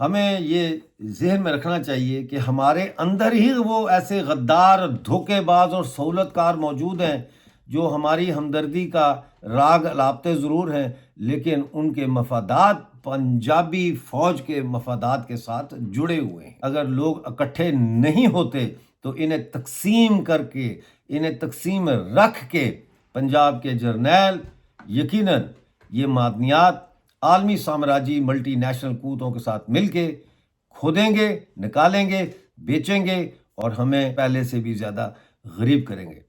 ہمیں یہ ذہن میں رکھنا چاہیے کہ ہمارے اندر ہی وہ ایسے غدار، دھوکے باز اور سہولت کار موجود ہیں جو ہماری ہمدردی کا راگ لاپتے ضرور ہیں، لیکن ان کے مفادات پنجابی فوج کے مفادات کے ساتھ جڑے ہوئے ہیں۔ اگر لوگ اکٹھے نہیں ہوتے تو انہیں تقسیم کر کے، انہیں تقسیم رکھ کے پنجاب کے جرنیل، یقیناً یہ معدنیات عالمی سامراجی ملٹی نیشنل قوتوں کے ساتھ مل کے کھودیں گے، نکالیں گے، بیچیں گے اور ہمیں پہلے سے بھی زیادہ غریب کریں گے۔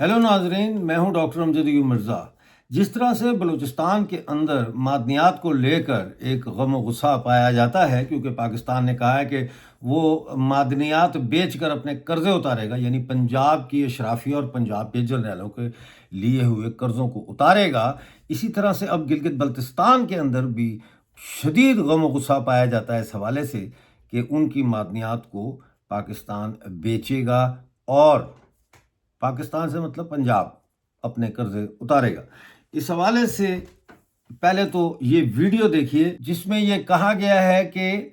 ہیلو ناظرین، میں ہوں ڈاکٹر امجد یو مرزا۔ جس طرح سے بلوچستان کے اندر معدنیات کو لے کر ایک غم و غصہ پایا جاتا ہے، کیونکہ پاکستان نے کہا ہے کہ وہ معدنیات بیچ کر اپنے قرضے اتارے گا یعنی پنجاب کی اشرافی اور پنجاب کے جرنیلوں کے لیے ہوئے قرضوں کو اتارے گا۔ اسی طرح سے اب گلگت بلتستان کے اندر بھی شدید غم و غصہ پایا جاتا ہے اس حوالے سے کہ ان کی معدنیات کو پاکستان بیچے گا اور پاکستان سے مطلب پنجاب اپنے قرضے اتارے گا۔ اس حوالے سے پہلے تو یہ ویڈیو دیکھیے جس میں یہ کہا گیا ہے کہ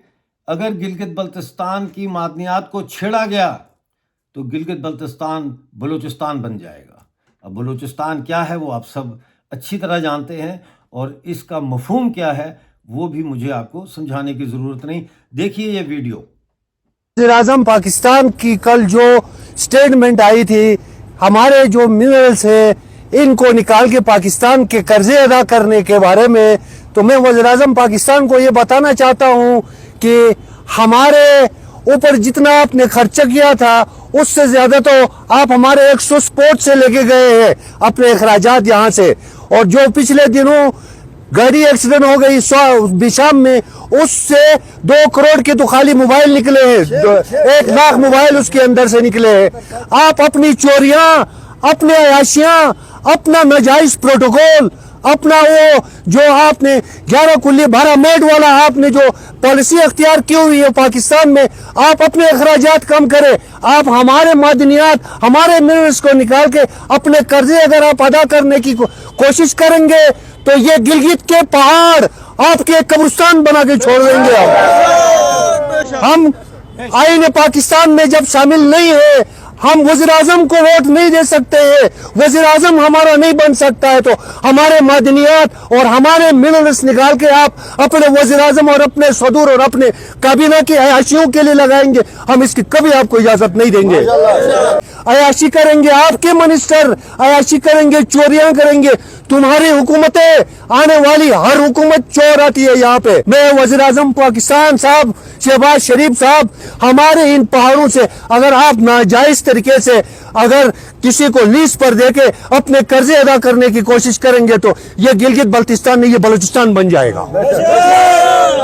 اگر گلگت بلتستان کی معدنیات کو چھیڑا گیا تو گلگت بلتستان بلوچستان بن جائے گا۔ اب بلوچستان کیا ہے وہ آپ سب اچھی طرح جانتے ہیں اور اس کا مفہوم کیا ہے وہ بھی مجھے آپ کو سمجھانے کی ضرورت نہیں۔ دیکھیے یہ ویڈیو۔ وزیر اعظم پاکستان کی کل جو سٹیٹمنٹ آئی تھی، ہمارے جو منرلز ہیں ان کو نکال کے پاکستان کے قرضے ادا کرنے کے بارے میں تو میں وزیر اعظم پاکستان کو یہ بتانا چاہتا ہوں کہ ہمارے اوپر جتنا آپ نے خرچہ کیا تھا، اس سے زیادہ تو آپ ہمارے ایک سو سپورٹ سے لے کے گئے ہیں اپنے اخراجات یہاں سے۔ اور جو پچھلے دنوں گاڑی ایکسیڈنٹ ہو گئی بشام میں، اس سے دو کروڑ کے تو خالی موبائل نکلے ہیں۔ ایک لاکھ موبائل اس کے اندر سے نکلے ہیں۔ آپ اپنی چوریاں، اپنے عیاشیاں اپنا ناجائز پروٹوکول، اپنا وہ جو آپ نے گیارہ کلی بارہ میڈ والا آپ نے جو پالیسی اختیار کی ہوئی ہے پاکستان میں، آپ اپنے اخراجات کم کرے آپ ہمارے معدنیات، ہمارے منرلس کو نکال کے اپنے قرضے اگر آپ ادا کرنے کی کوشش کریں گے تو یہ گلگت کے پہاڑ آپ کے قبرستان بنا کے چھوڑ دیں گے ہم آئین پاکستان میں جب شامل نہیں ہے ہم وزیر اعظم کو ووٹ نہیں دے سکتے ہیں۔ وزیر اعظم ہمارا نہیں بن سکتا ہے۔ تو ہمارے معدنیات اور ہمارے منرلس نکال کے آپ اپنے وزیر اعظم اور اپنے صدور اور اپنے کابینہ کی عیاشیوں کے لیے لگائیں گے۔ ہم اس کی کبھی آپ کو اجازت نہیں دیں گے۔ عیاشی کریں گے آپ کے منسٹر، عیاشی کریں گے، چوریاں کریں گے۔ تمہاری حکومتیں، آنے والی ہر حکومت چور آتی ہے یہاں پہ۔ میں وزیر اعظم، پاکستان صاحب، شہباز شریف صاحب، ہمارے ان پہاڑوں سے اگر آپ ناجائز طریقے سے اگر کسی کو لیز پر دے کے اپنے قرضے ادا کرنے کی کوشش کریں گے تو یہ گلگت بلتستان نہیں یہ بلوچستان بن جائے گا۔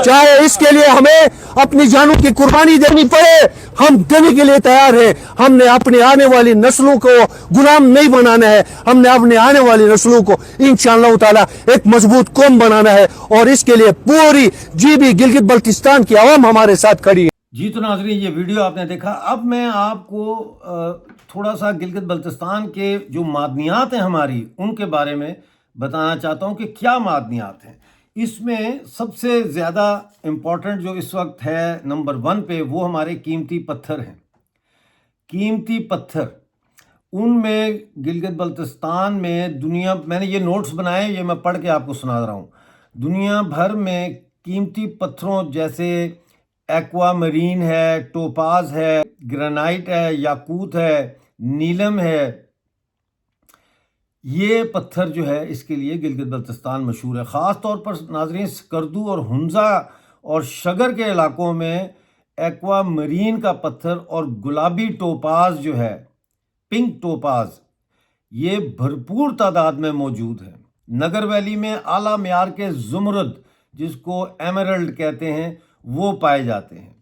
چاہے اس کے لیے ہمیں اپنی جانوں کی قربانی دینی پڑے، ہم دینے کے لیے تیار ہیں۔ ہم نے اپنے آنے والی نسلوں کو غلام نہیں بنانا ہے۔ ہم نے اپنے آنے والی نسلوں کو انشاءاللہ تعالی ایک مضبوط قوم بنانا ہے اور اس کے لیے پوری جی بھی گلگت بلتستان کی عوام ہمارے ساتھ کھڑی ہے۔ جی تو ناظرین، یہ ویڈیو آپ نے دیکھا۔ اب میں آپ کو تھوڑا سا گلگت بلتستان کے جو معدنیات ہیں ہماری، ان کے بارے میں بتانا چاہتا ہوں کہ کیا معدنیات ہیں۔ اس میں سب سے زیادہ امپورٹنٹ جو اس وقت ہے نمبر ون پہ، وہ ہمارے قیمتی پتھر ہیں۔ قیمتی پتھر، ان میں گلگت بلتستان میں دنیا، میں نے یہ نوٹس بنائے، یہ میں پڑھ کے آپ کو سنا رہا ہوں۔ دنیا بھر میں قیمتی پتھروں جیسے ایکوا مرین ہے، ٹوپاز ہے گرانائٹ ہے، یاقوت ہے، نیلم ہے۔ یہ پتھر جو ہے اس کے لیے گلگت بلتستان مشہور ہے۔ خاص طور پر ناظرین، سکردو اور ہنزا اور شگر کے علاقوں میں ایکوا مرین کا پتھر اور گلابی ٹوپاز جو ہے، پنک ٹوپاز، یہ بھرپور تعداد میں موجود ہے نگر ویلی میں اعلیٰ معیار کے زمرد، جس کو ایمرلڈ کہتے ہیں وہ پائے جاتے ہیں۔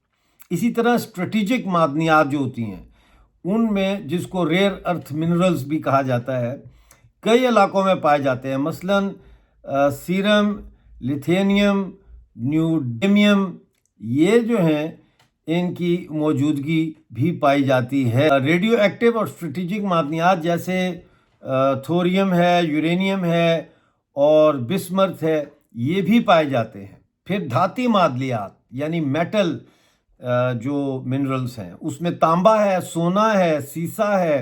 اسی طرح اسٹریٹجک معدنیات جو ہوتی ہیں، ان میں جس کو ریئر ارتھ منرلز بھی کہا جاتا ہے، کئی علاقوں میں پائے جاتے ہیں۔ مثلا سیرم، لتھینیم، نیوڈیمیم، یہ جو ہیں، ان کی موجودگی بھی پائی جاتی ہے۔ ریڈیو ایکٹیو اور اسٹریٹجک معدنیات جیسے تھوریم ہے، یورینیم ہے اور بسمرتھ ہے، یہ بھی پائے جاتے ہیں۔ پھر دھاتی معدلیات یعنی میٹل جو منرلز ہیں، اس میں تانبا ہے، سونا ہے، سیسا ہے،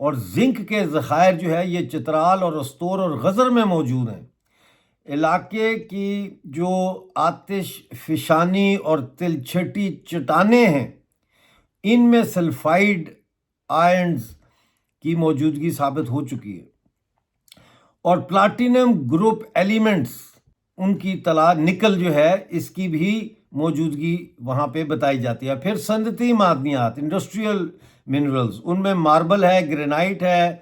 اور زنک کے ذخائر جو ہے، یہ چترال اور استور اور غزر میں موجود ہیں۔ علاقے کی جو آتش فشانی اور تلچھٹی چٹانیں ہیں، ان میں سلفائڈ آئنز کی موجودگی ثابت ہو چکی ہے۔ اور پلاٹینم گروپ ایلیمنٹس، ان کی تلا، نکل جو ہے، اس کی بھی موجودگی وہاں پہ بتائی جاتی ہے۔ پھر صنعتی معدنیات انڈسٹریل منرلز ان میں ماربل ہے گرینائٹ ہے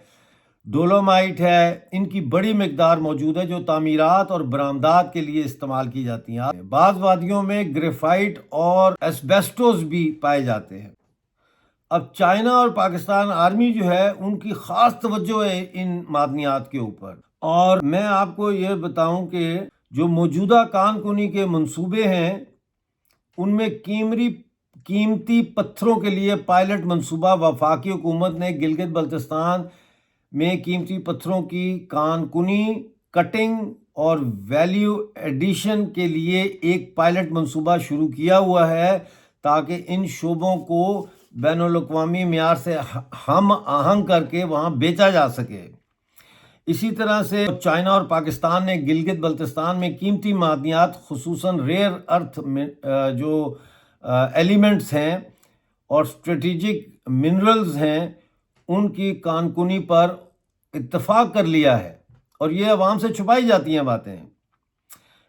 ڈولومائٹ ہے، ان کی بڑی مقدار موجود ہے جو تعمیرات اور برآمدات کے لیے استعمال کی جاتی ہیں۔ بعض وادیوں میں گریفائٹ اور ایسبیسٹوز بھی پائے جاتے ہیں۔ اب چائنا اور پاکستان آرمی جو ہے، ان کی خاص توجہ ہے ان معدنیات کے اوپر۔ اور میں آپ کو یہ بتاؤں کہ جو موجودہ کان کنی کے منصوبے ہیں ان میں کیمری قیمتی پتھروں کے لیے پائلٹ منصوبہ، وفاقی حکومت نے گلگت بلتستان میں قیمتی پتھروں کی کان کنی کٹنگ اور ویلیو ایڈیشن کے لیے ایک پائلٹ منصوبہ شروع کیا ہوا ہے تاکہ ان شعبوں کو بین الاقوامی معیار سے ہم آہنگ کر کے وہاں بیچا جا سکے۔ اسی طرح سے چائنا اور پاکستان نے گلگت بلتستان میں قیمتی معدنیات، خصوصاً ریئر ارتھ جو ایلیمنٹس ہیں اور اسٹریٹجک منرلز ہیں، ان کی کانکنی پر اتفاق کر لیا ہے اور یہ عوام سے چھپائی جاتی ہیں باتیں۔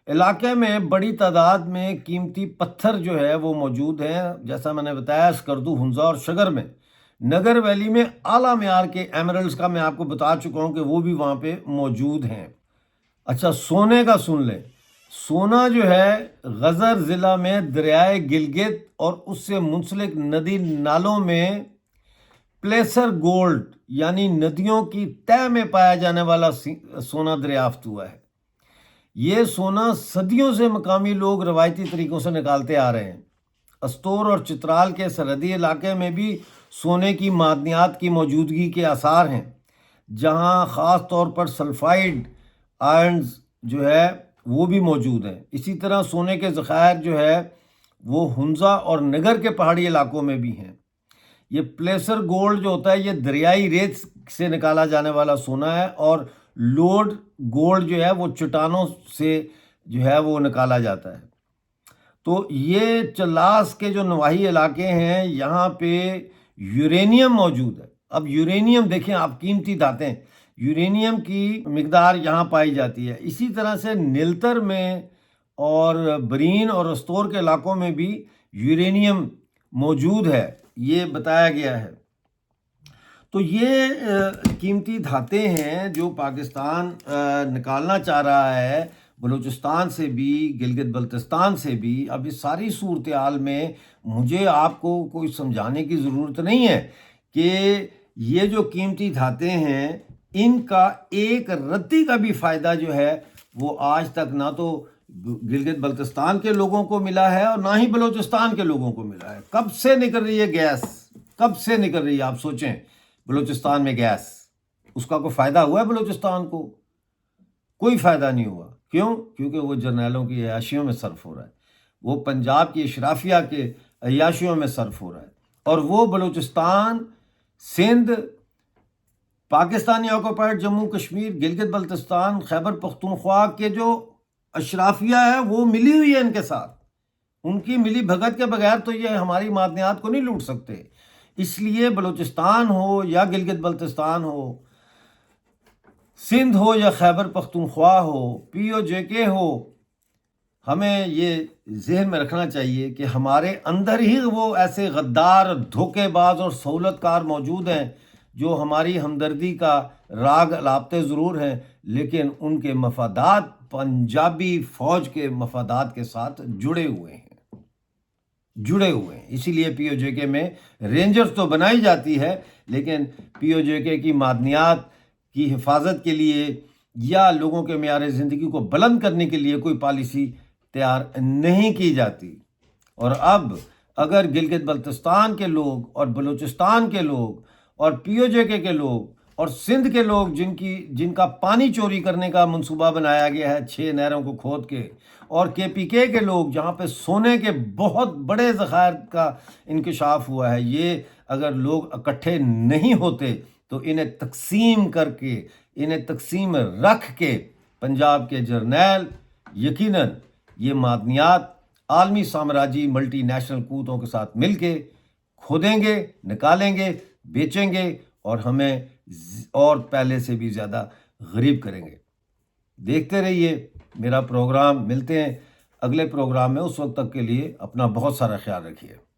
علاقے میں بڑی تعداد میں قیمتی پتھر جو ہے وہ موجود ہیں، جیسا میں نے بتایا، اسکردو، ہنزا اور شگر میں۔ نگر ویلی میں اعلیٰ معیار کے ایمرلز کا میں آپ کو بتا چکا ہوں کہ وہ بھی وہاں پہ موجود ہیں۔ اچھا سونے کا سن لیں۔ سونا جو ہے، غزر ضلع میں دریائے گلگت اور اس سے منسلک ندی نالوں میں پلیسر گولڈ یعنی ندیوں کی تہ میں پایا جانے والا سونا دریافت ہوا ہے۔ یہ سونا صدیوں سے مقامی لوگ روایتی طریقوں سے نکالتے آ رہے ہیں۔ استور اور چترال کے سرحدی علاقے میں بھی سونے کی معدنیات کی موجودگی کے آثار ہیں، جہاں خاص طور پر سلفائڈ آئنز جو ہے وہ بھی موجود ہیں۔ اسی طرح سونے کے ذخائر جو ہے وہ ہنزا اور نگر کے پہاڑی علاقوں میں بھی ہیں۔ یہ پلیسر گولڈ جو ہوتا ہے، یہ دریائی ریت سے نکالا جانے والا سونا ہے اور لوڈ گولڈ جو ہے وہ چٹانوں سے جو ہے وہ نکالا جاتا ہے۔ تو یہ چلاس کے جو نواحی علاقے ہیں، یہاں پہ یورینیم موجود ہے۔ اب یورینیم دیکھیں، آپ قیمتی دھاتیں یورینیم کی مقدار یہاں پائی جاتی ہے۔ اسی طرح سے نلتر میں اور برین اور استور کے علاقوں میں بھی یورینیم موجود ہے۔ یہ بتایا گیا ہے۔ تو یہ قیمتی دھاتیں ہیں جو پاکستان نکالنا چاہ رہا ہے۔ بلوچستان سے بھی، گلگت بلتستان سے بھی اب اس ساری صورتحال میں مجھے آپ کو کوئی سمجھانے کی ضرورت نہیں ہے کہ یہ جو قیمتی دھاتیں ہیں، ان کا ایک رتی کا بھی فائدہ جو ہے، وہ آج تک نہ تو گلگت بلتستان کے لوگوں کو ملا ہے اور نہ ہی بلوچستان کے لوگوں کو ملا ہے۔ کب سے نکل رہی ہے گیس؟ کب سے نکل رہی ہے؟ آپ سوچیں، بلوچستان میں گیس، اس کا کوئی فائدہ ہوا ہے بلوچستان کو؟ کوئی فائدہ نہیں ہوا۔ کیوں؟ کیونکہ وہ جرنیلوں کی عیاشیوں میں صرف ہو رہا ہے۔ وہ پنجاب کی اشرافیہ کے عیاشیوں میں صرف ہو رہا ہے۔ اور وہ بلوچستان، سندھ پاکستانی آکوپائڈ جموں، کشمیر، گلگت بلتستان، خیبر پختونخوا کے جو اشرافیہ ہے وہ ملی ہوئی ہے ان کے ساتھ۔ ان کی ملی بھگت کے بغیر تو یہ ہماری معدنیات کو نہیں لوٹ سکتے۔ اس لیے بلوچستان ہو یا گلگت بلتستان ہو سندھ ہو یا خیبر پختونخوا ہو، پی او جے کے ہو، ہمیں یہ ذہن میں رکھنا چاہیے کہ ہمارے اندر ہی وہ ایسے غدار، دھوکے باز اور سہولت کار موجود ہیں جو ہماری ہمدردی کا راگ لاپتے ضرور ہیں، لیکن ان کے مفادات پنجابی فوج کے مفادات کے ساتھ جڑے ہوئے ہیں۔ جڑے ہوئے ہیں۔ اسی لیے پی او جے کے میں رینجرز تو بنائی جاتی ہے، لیکن پی او جے کے کی معدنیات کی حفاظت کے لیے یا لوگوں کے معیار زندگی کو بلند کرنے کے لیے کوئی پالیسی تیار نہیں کی جاتی۔ اور اب اگر گلگت بلتستان کے لوگ اور بلوچستان کے لوگ اور پی او جے کے کے لوگ اور سندھ کے لوگ جن کی، جن کا پانی چوری کرنے کا منصوبہ بنایا گیا ہے چھ نہروں کو کھود کے اور کے پی کے کے لوگ جہاں پہ سونے کے بہت بڑے ذخائر کا انکشاف ہوا ہے، یہ اگر لوگ اکٹھے نہیں ہوتے تو انہیں تقسیم کر کے، انہیں تقسیم رکھ کے پنجاب کے جرنیل، یقیناً یہ معدنیات عالمی سامراجی ملٹی نیشنل قوتوں کے ساتھ مل کے کھودیں گے، نکالیں گے، بیچیں گے اور ہمیں اور پہلے سے بھی زیادہ غریب کریں گے۔ دیکھتے رہیے میرا پروگرام، ملتے ہیں اگلے پروگرام میں، اس وقت تک کے لیے اپنا بہت سارا خیال رکھیے۔